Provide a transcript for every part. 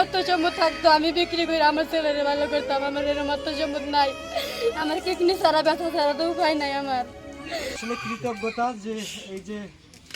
অর্থ সম্পদ থাকতো, আমি বিক্রি করে আমার ছেলেরে ভালো করতাম, আমার এরকম অর্থ সম্পদ নাই। আমার কিডনি ছাড়া, ব্যথা ছাড়া তো উপায় নাই আমার। আসলে কৃতজ্ঞতা যে এই যে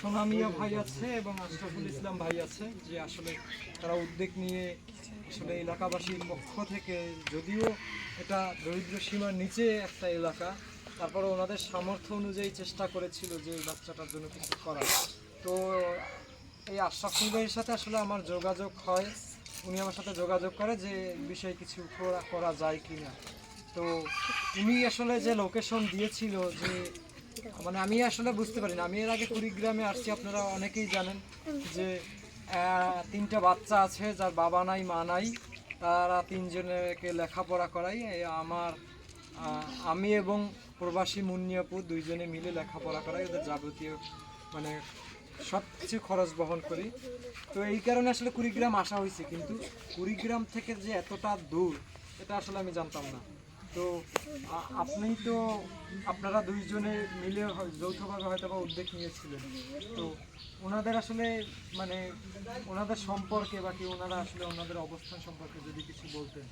সোনামিয়া ভাই আছে এবং আশরাফুল ইসলাম ভাই আছে, যে আসলে তারা উদ্যোগ নিয়ে আসলে এলাকাবাসীর পক্ষ থেকে, যদিও এটা দরিদ্র সীমার নিচে একটা এলাকা, তারপরে ওনাদের সামর্থ্য অনুযায়ী চেষ্টা করেছিল যে এই বাচ্চাটার জন্য কিছু করার। তো এই আশরাফুল ভাইয়ের সাথে আসলে আমার যোগাযোগ হয়। উনি আমার সাথে যোগাযোগ করে যে বিষয়ে কিছু করা যায় কি না তো উনি আসলে যে লোকেশন দিয়েছিল যে মানে আমি আসলে বুঝতে পারি না। আমি এর আগে কুড়িগ্রামে আসছি, আপনারা অনেকেই জানেন যে তিনটা বাচ্চা আছে, যার বাবা নাই, মা নাই। তারা তিনজনকে লেখাপড়া করাই আমার আমি এবং প্রবাসী মুন্নিয়াপুর দুইজনে মিলে লেখাপড়া করাই ওদের যাবতীয় মানে সব কিছু খরচ বহন করি। তো এই কারণে আসলে কুড়িগ্রাম আসা হয়েছে, কিন্তু কুড়িগ্রাম থেকে যে এতটা দূর, এটা আসলে আমি জানতাম না। তো আপনি তো আপনারা দুইজনে মিলে যৌথভাবে হয়তো বা উদ্যোগ নিয়েছিলেন। তো ওনাদের আসলে মানে ওনাদের সম্পর্কে বা কি ওনারা আসলে ওনাদের অবস্থান সম্পর্কে যদি কিছু বলতেন,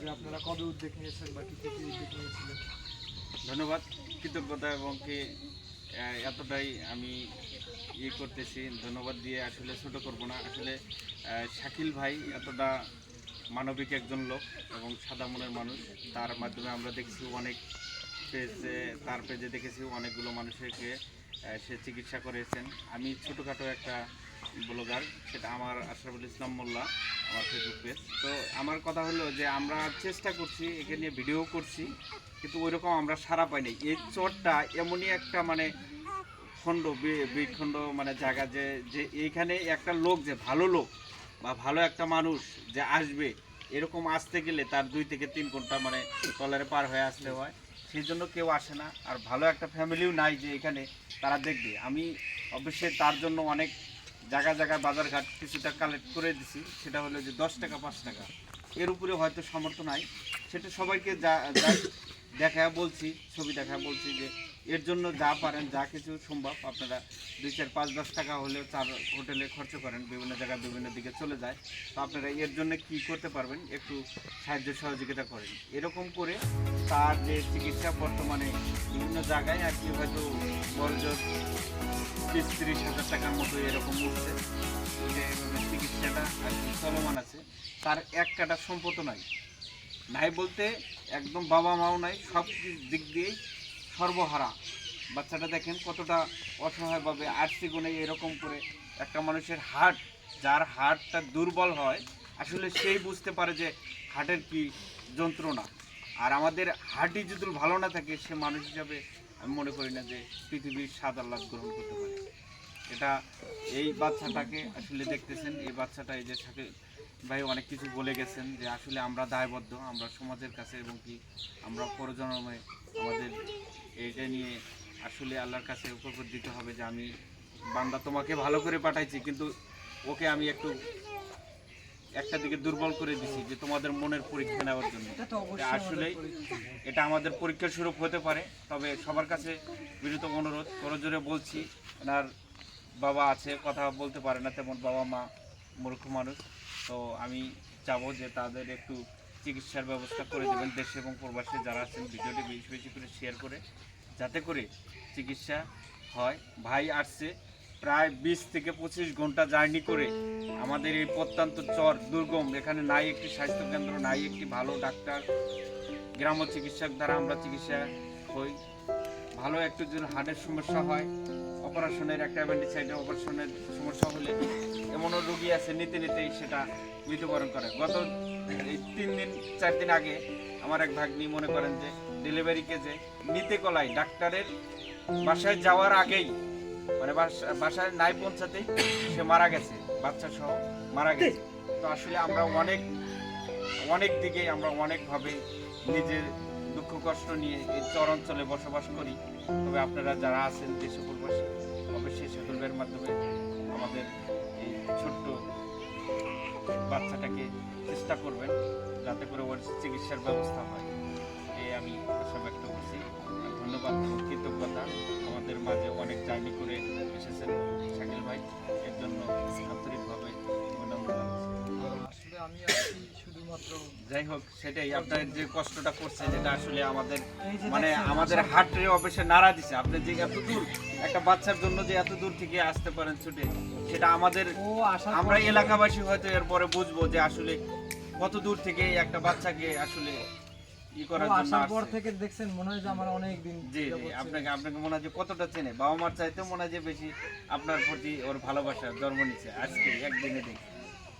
যে আপনারা কবে উদ্যোগ নিয়েছেন বা কি থেকে উদ্যোগ নিয়েছিলেন। ধন্যবাদ। কৃতজ্ঞতা এবং কি এতটাই আমি ইয়ে করতেছি, ধন্যবাদ দিয়ে আসলে ছোট করব না। আসলে শাকিল ভাই এতটা মানবিক একজন লোক এবং সাদা মনের মানুষ। তার মাধ্যমে আমরা দেখছি অনেক পেজে, তার পেজে দেখেছি অনেকগুলো মানুষকে সে চিকিৎসা করেছেন। আমি ছোটোখাটো একটা ব্লগার, সেটা আমার আশরাফুল ইসলাম মোল্লা, আমার ফেসবুক পেজ তো আমার কথা হলো যে, আমরা চেষ্টা করছি, একে নিয়ে ভিডিও করছি, কিন্তু ওইরকম আমরা সারা পাইনি এই চরটা এমনই একটা মানে খণ্ড বিখণ্ড মানে জায়গা যে যে এইখানে একটা লোক, যে ভালো লোক বা ভালো একটা মানুষ যে আসবে, এরকম আসতে গেলে তার দুই থেকে তিন ঘণ্টা মানে টলারে পার হয়ে আসতে হয়। সেই জন্য কেউ আসে না। আর ভালো একটা ফ্যামিলিও নাই যে এখানে তারা দেখবে। আমি অবশ্যই তার জন্য অনেক জায়গা জায়গায় বাজারঘাট কিছুটা কালেক্ট করে দিছি। সেটা হলো যে দশ টাকা, পাঁচ টাকা। এর উপরে হয়তো সামর্থ্য নাই। সেটা সবাইকে যা দেখা বলছি, ছবি দেখা বলছি যে এর জন্য যা পারেন, যা কিছু সম্ভব, আপনারা দুই চার পাঁচ দশ টাকা হলেও চার হোটেলে খরচ করেন, বিভিন্ন জায়গায় বিভিন্ন দিকে চলে যায়। তো আপনারা এর জন্য কি করতে পারবেন, একটু সাহায্য সহযোগিতা করেন। এরকম করে তার যে চিকিৎসা বর্তমানে বিভিন্ন জায়গায় আর কি হয়তো বড়জোর তিরিশ তিরিশ হাজার টাকার মতো এরকম উঠছে চিকিৎসাটা আর কি চলমান আছে। তার এক কাটা সম্পদ নাই। নাই বলতে একদম বাবা মাও নাই, সব দিক দিয়েই সর্বহারা। বাচ্চাটা দেখেন কতটা অসহায়ভাবে আর্থিক গুণে এরকম করে একটা মানুষের হার্ট, যার হার্টটা দুর্বল হয়, আসলে সেই বুঝতে পারে যে হার্টের কি যন্ত্রণা। আর আমাদের হার্টই যদি ভালো না থাকে, সে মানুষ হিসাবে আমি মনে করি না যে পৃথিবীর স্বাদ আহ্লাদ গ্রহণ করতে পারে। এটা এই বাচ্চাটাকে আসলে দেখতেছেন, এই বাচ্চাটা এই যে সাথে ভাই অনেক কিছু বলে গেছেন যে আসলে আমরা দায়বদ্ধ, আমরা সমাজের কাছে এবং কি আমরা পরজন্মে আমাদের এটা নিয়ে আসলে আল্লাহর কাছে উপর দিতে হবে যে আমি বান্দা তোমাকে ভালো করে পাঠাইছি কিন্তু ওকে আমি একটু একটা দিকে দুর্বল করে দিছি যে তোমাদের মনের পরীক্ষা নেওয়ার জন্য এটা আসলেই আমাদের পরীক্ষা। এটা আমাদের পরীক্ষার স্বরূপ হতে পারে তবে সবার কাছে বিনীত অনুরোধ করজোরে বলছি ওনার বাবা আছে কথা বলতে পারে না তেমন বাবা মা মূর্খ মানুষ তো আমি চাবো যে তাদের একটু চিকিৎসার ব্যবস্থা করে দেবেন দেশে এবং প্রবাসে যারা আছেন, ভিডিওটি বেশি বেশি করে শেয়ার করে, যাতে করে চিকিৎসা হয়। ভাই আসছে প্রায় বিশ থেকে পঁচিশ ঘণ্টা জার্নি করে আমাদের এই প্রত্যন্ত চর দুর্গম, এখানে নাই একটি স্বাস্থ্যকেন্দ্র, নাই একটি ভালো ডাক্তার গ্রাম্য চিকিৎসক দ্বারা আমরা চিকিৎসা হই। ভালো একটু যদি হার্টের সমস্যা হয় অপারেশনের একটা অ্যাপেন্ডিসাইডের অপারেশনের সমস্যা হলে এমনও রোগী আছে, নিতে নিতেই সেটা মৃত্যুবরণ করে। গত এই তিন দিন, চার দিন আগে আমার এক ভাগ্নি মনে করেন যে ডেলিভারি কেজে নিতে কলাই ডাক্তারের বাসায় যাওয়ার আগেই মানে বাসা- বাসায় নাই পৌঁছাতেই সে মারা গেছে, বাচ্চা সহ মারা গেছে। তো আসলে আমরা অনেক অনেক দিকে আমরা অনেকভাবে নিজের দুঃখ, কষ্ট নিয়ে এই চর অঞ্চলে বসবাস করি। তবে আপনারা যারা আছেন দেশে প্রবাসী অবশ্যই সেগুলোর মাধ্যমে আমাদের এই ছোট্ট বাচ্চাটাকে চেষ্টা করবেন যাতে করে ওর চিকিৎসার ব্যবস্থা হয়। এই আমি আশা ব্যক্ত করছি। ধন্যবাদ এবং কৃতজ্ঞতা। আমাদের মাঝে অনেক জার্নি করে এসেছেন শাকিল ভাই। এর জন্য আন্তরিকভাবে অভিনন্দন আমি শুধুমাত্র যাই হোক সেটাই যে কষ্টটা করছে যেটা আসলে আমাদের মানে আমাদের হার্টের অফিসে নাড়া দিছে। আপনি যে এত দূর একটা বাচ্চার জন্য যে এত দূর থেকে আসতে পারেন ছুটে সেটা আমাদের আমরা এলাকাবাসী হয়তো এরপরে বুঝব যে আসলে কত দূর থেকে একটা বাচ্চাকে আসলে ই করার জন্য আসার পর থেকে দেখছেন মনে হয় যে আমার অনেক দিন জি আপনাকে আপনাকে মনে হয় যে কতটা চেনে? বাবা মার চাইতে মনে হয় যে বেশি আপনার প্রতি ওর ভালোবাসা জন্ম নিচ্ছে আজকে একদিনে দেখে।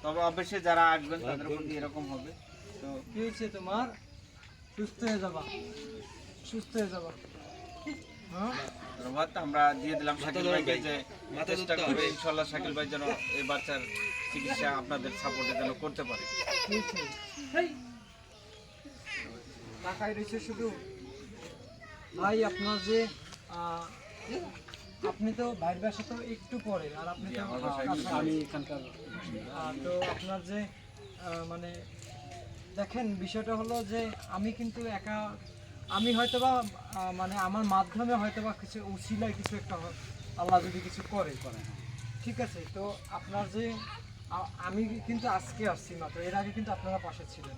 তবে অবশ্যই যারা আসবেন তাদের প্রতি এরকম হবে। তো কি হয়েছে তোমার? সুস্থ হয়ে যাবা। সুস্থ হয়ে যাবা। হ্যাঁ? ধন্যবাদ আমরা দিয়ে দিলাম শাকিল ভাইকে যে চেষ্টা করবে ইনশাল্লাহ শাকিল ভাই যেন এই বাচ্চার চিকিৎসা আপনাদের সাপোর্টে যেন করতে পারে। টাকায় রয়েছে শুধু। ভাই আপনার যে আহ, আপনি তো ভাইয়ের বাসা তো একটু পরে আর আপনি তো। আমি এখানকার তো আপনার যে মানে দেখেন বিষয়টা হলো যে আমি কিন্তু একা আমি হয়তোবা মানে আমার মাধ্যমে হয়তোবা কিছু উচিলায় কিছু একটা আল্লাহ যদি কিছু করে করে ঠিক আছে তো আপনার যে আমি কিন্তু আজকে আসছি মাত্র এর আগে কিন্তু আপনারা পাশে ছিলেন।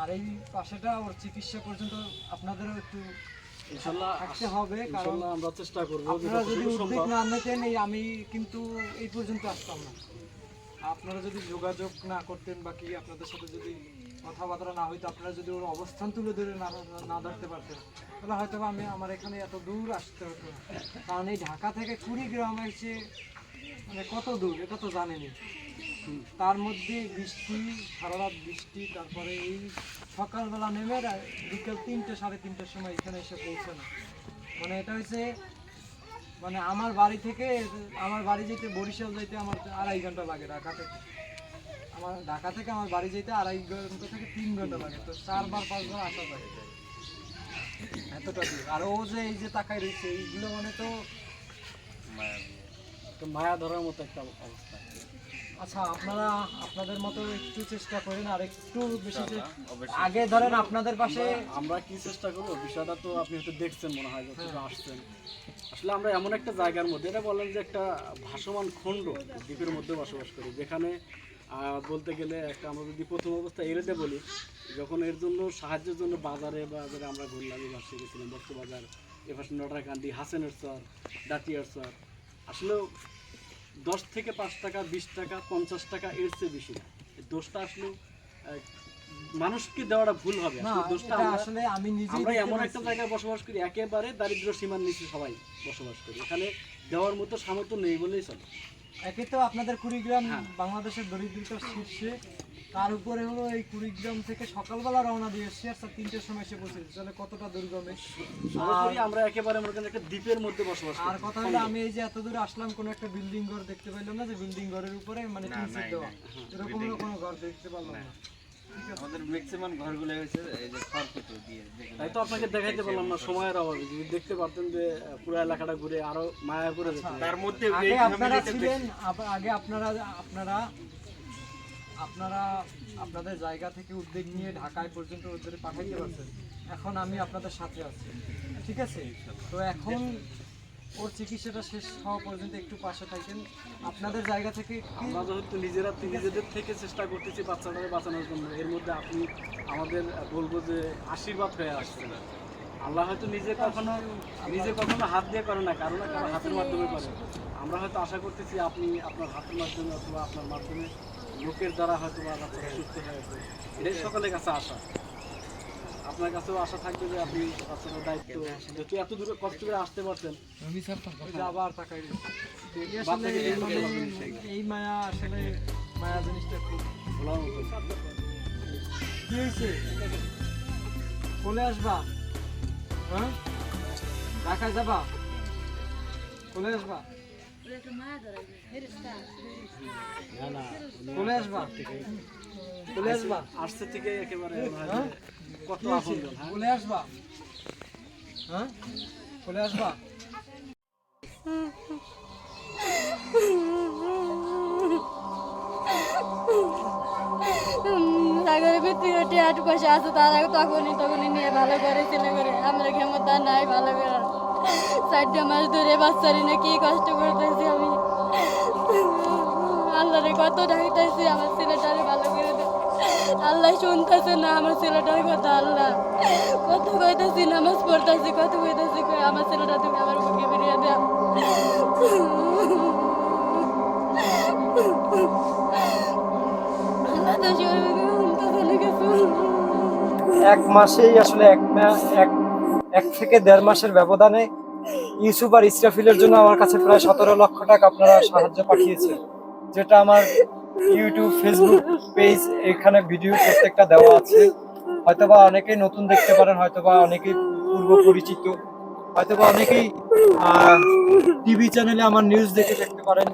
আর এই পাশেটা ওর চিকিৎসা পর্যন্ত আপনাদেরও একটু থাকতে হবে কারণ আমরা চেষ্টা করব আপনারা যদি উদ্যোগ না নিতেন এই আমি কিন্তু এই পর্যন্ত আসতাম না। আপনারা যদি যোগাযোগ না করতেন বা কি আপনাদের সাথে যদি কথাবার্তা না হইতো, আপনারা যদি ওর অবস্থান তুলে ধরে না না ধরতে পারতেন, তাহলে হয়তো আমি আমার এখানে এত দূর আসতে হতো কারণ এই ঢাকা থেকে কুড়িগ্রাম এসে মানে কত দূর, এটা তো জানেনি তার মধ্যে বৃষ্টি, সারা রাত বৃষ্টি, তারপরে এই সকালবেলা নেমে বিকেল তিনটে, সাড়ে তিনটের সময় এখানে এসে পৌঁছানো। মানে এটা হচ্ছে মানে আমার বাড়ি থেকে, আমার বাড়ি যেতে বরিশাল যেতে আমার আড়াই ঘণ্টা লাগে ঢাকা থেকে আমার ঢাকা থেকে আমার বাড়ি যেতে আড়াই ঘণ্টা থেকে তিন ঘণ্টা লাগে, তো চারবার, পাঁচবার আসা যায়। এতটা আর ও যে এই যে তাকায় রয়েছে, এইগুলো মানে তো মায়া ধরার মতো একটা অবস্থা। আচ্ছা আপনারা আপনাদের মতো একটু চেষ্টা করেন আর একটু বেশি আগে ধরেন আপনাদের পাশে আমরা কি চেষ্টা করব? বিষয়টা তো আপনি হয়তো দেখছেন মনে হয় যতটুকু আসছেন। আসলে আমরা এমন একটা জায়গার মধ্যে এটা বলেন যে একটা ভাসমান খণ্ড দ্বীপের মধ্যে বসবাস করি যেখানে বলতে গেলে একটা আমরা যদি প্রথম অবস্থা এড়েতে বলি যখন এর জন্য সাহায্যের জন্য বাজারে বাজারে আমরা ঘুরলাম এই পাশে গেছিলাম বক্ত বাজার এ পাশে নটাকান্দি হাসেনের চর ডাটিয়ার চর। আসলে দশ থেকে পাঁচ টাকা বিশ টাকা পঞ্চাশ টাকা এর চেয়ে বেশি না। দোষটা আসলে মানুষকে দেওয়াটা ভুল হবে। আসলে দোষটা আসলে আমি নিজে আমরা এমন একটা জায়গায় বসবাস করি একেবারে দারিদ্র সীমার নিচে সবাই বসবাস করি। এখানে দেওয়ার মতো সামর্থ্য নেই বলেই চলে। একে তো আপনাদের কুড়িগ্রাম হ্যাঁ। বাংলাদেশের দরিদ্রতার শীর্ষে তার উপরে হলো এই কুড়িগ্রাম থেকে সকালবেলা রওনা দিয়ে এসছি আর স্যার তিনটের সময় এসে পৌঁছেছি। তাহলে কতটা দুর্গমে সরাসরি আমরা একেবারে মনে করেন একটা দ্বীপের মধ্যে বসবাস আর কথা হলো আমি এই যে এত দূর আসলাম কোনো একটা বিল্ডিং ঘর দেখতে পাইলাম না যে বিল্ডিং ঘরের উপরে মানে দেওয়া। এরকম কোনো ঘর। দেখতে পারলাম না। আমাদের ম্যাক্সিমাম ঘরগুলো হয়েছে এই যে খড়কুটো দিয়ে তাই তো আপনাকে দেখাইতে পারলাম না সময়ের অভাবে। যদি দেখতে পারতেন যে পুরো এলাকাটা ঘুরে আরও মায়া করে তার মধ্যে আপনারা ছিলেন আপ- আগে আপনারা আপনারা আপনারা আপনাদের জায়গা থেকে উদ্যোগ নিয়ে ঢাকায় পর্যন্ত ওদের পাঠাইতে পারছেন। এখন আমি আপনাদের সাথে আছি। ঠিক আছে? তো এখন ওর চিকিৎসাটা শেষ হওয়া পর্যন্ত একটু পাশে থাকেন। আপনাদের জায়গা থেকে আমরা যেহেতু নিজেরা নিজেদের থেকে চেষ্টা করতেছি বাচ্চাটাকে বাঁচানোর জন্য। এর মধ্যে আপনি আমাদের বলব যে আশীর্বাদ হয়ে আসছে। আল্লাহ হয়তো নিজে কখনো নিজে কখনো হাত দিয়ে করে না, কারণ কারও হাতের মাধ্যমে করে। আমরা হয়তো আশা করতেছি আপনি আপনার হাতের মাধ্যমে অথবা আপনার মাধ্যমে লোকের দ্বারা হয়তো বা বাচ্চারা সুস্থ হয়েছে এটাই সকলের কাছে আশা। আপনার কাছেও আশা থাকবে যে আপনি বাচ্চাটার দায়িত্ব যেহেতু এত দূরে কষ্ট করে আসতে পারছেন আবার তাকাই এই মায়া আসলে মায়া জিনিসটা খুব ভোলার মতো। কি হয়েছে? চলে আসবা? হ্যাঁ? ঢাকায় যাবা? চলে আসবা? চলে আসবা ভিত্তি করে আট পয়সা আছে, তারা তখনই তখনই নিয়ে ভালো করে ছেলে করে। আমরা ক্ষমতা নাই ভালো করে। চারটা মাস ধরে বাচ্চারি না কি কষ্ট করতেছি আমি। আল্লাহরে কত ডাকতেছি, আমার ছেলেটারে ভালো করে আল্লাহ শুনতেছে না আমার ছেলেটার কথা, আল্লাহ। কত কইতাছি, নামাজ পড়তেছি, কত কইতাছি, কই আমার ছেলেটা তুমি আমার বুকে ফিরিয়ে দাও। এক মাসেই আসলে এক এক এক থেকে দেড় মাসের ব্যবধানে ইউসুফ আর ইসরাফিলের জন্য আমার কাছে প্রায় সতেরো লক্ষ টাকা আপনারা সাহায্য পাঠিয়েছেন, যেটা আমার ইউটিউব, ফেসবুক পেজ, এখানে ভিডিও প্রত্যেকটা দেওয়া আছে। হয়তোবা অনেকেই নতুন দেখতে পারেন, হয়তোবা অনেকেই পূর্ব পরিচিত, হয়তোবা অনেকেই টিভি চ্যানেলে আমার নিউজ দেখে দেখতে পারেন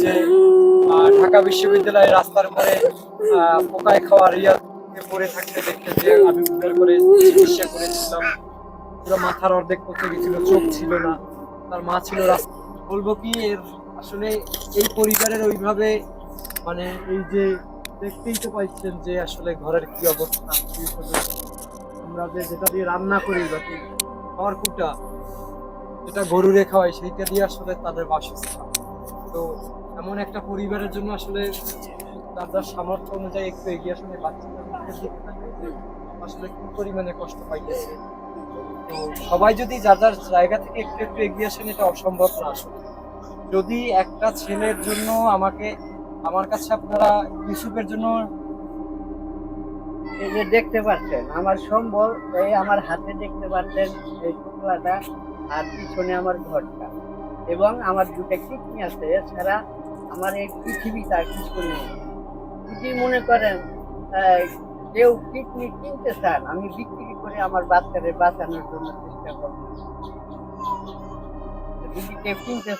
যে ঢাকা বিশ্ববিদ্যালয়ের রাস্তার পরে পোকায় খাওয়া রিয়াকে পড়ে থাকতে দেখতে যে আমি উদ্ধার করে চিকিৎসা করেছিলাম। পুরো মাথার অর্ধেক পড়তে গেছিল, চোখ ছিল না, তার মা ছিল বলব কি, এর আসলে এই পরিবারের ওইভাবে মানে এই যে দেখতেই তো পাইছেন যে আসলে ঘরের কি অবস্থা আমরা যে যেটা দিয়ে রান্না করি বা কি, খাওয়ার কুটা, যেটা গরুরে খাওয়াই, সেইটা দিয়ে আসলে তাদের বাসস্থান। তো এমন একটা পরিবারের জন্য আসলে তার সামর্থ্য অনুযায়ী একটু এগিয়ে আসলে বাচ্চাদের আসলে কি পরিমাণে কষ্ট পাইতেছে। তো সবাই যদি যার যার জায়গা থেকে একটু একটু এগিয়ে আসেন, এটা অসম্ভব না আসলে। যদি একটা ছেলের জন্য আমাকে, আমার কাছে আপনারা ইউসুফের জন্য এই যে দেখতে পাচ্ছেন, আমার সম্বল, এই আমার হাতে দেখতে পাচ্ছেন এই টুকরাটা আর পিছনে আমার ঘরটা। এবং আমার দুটো কিডনি আছে, এছাড়া আমার এই পৃথিবীটা কিছু নেই। যদি মনে করেন কেউ কিডনি কিনতে চান, আমি বিক্রি করে আমার বাচ্চাদের বাঁচানোর জন্য চেষ্টা করব। কিনতে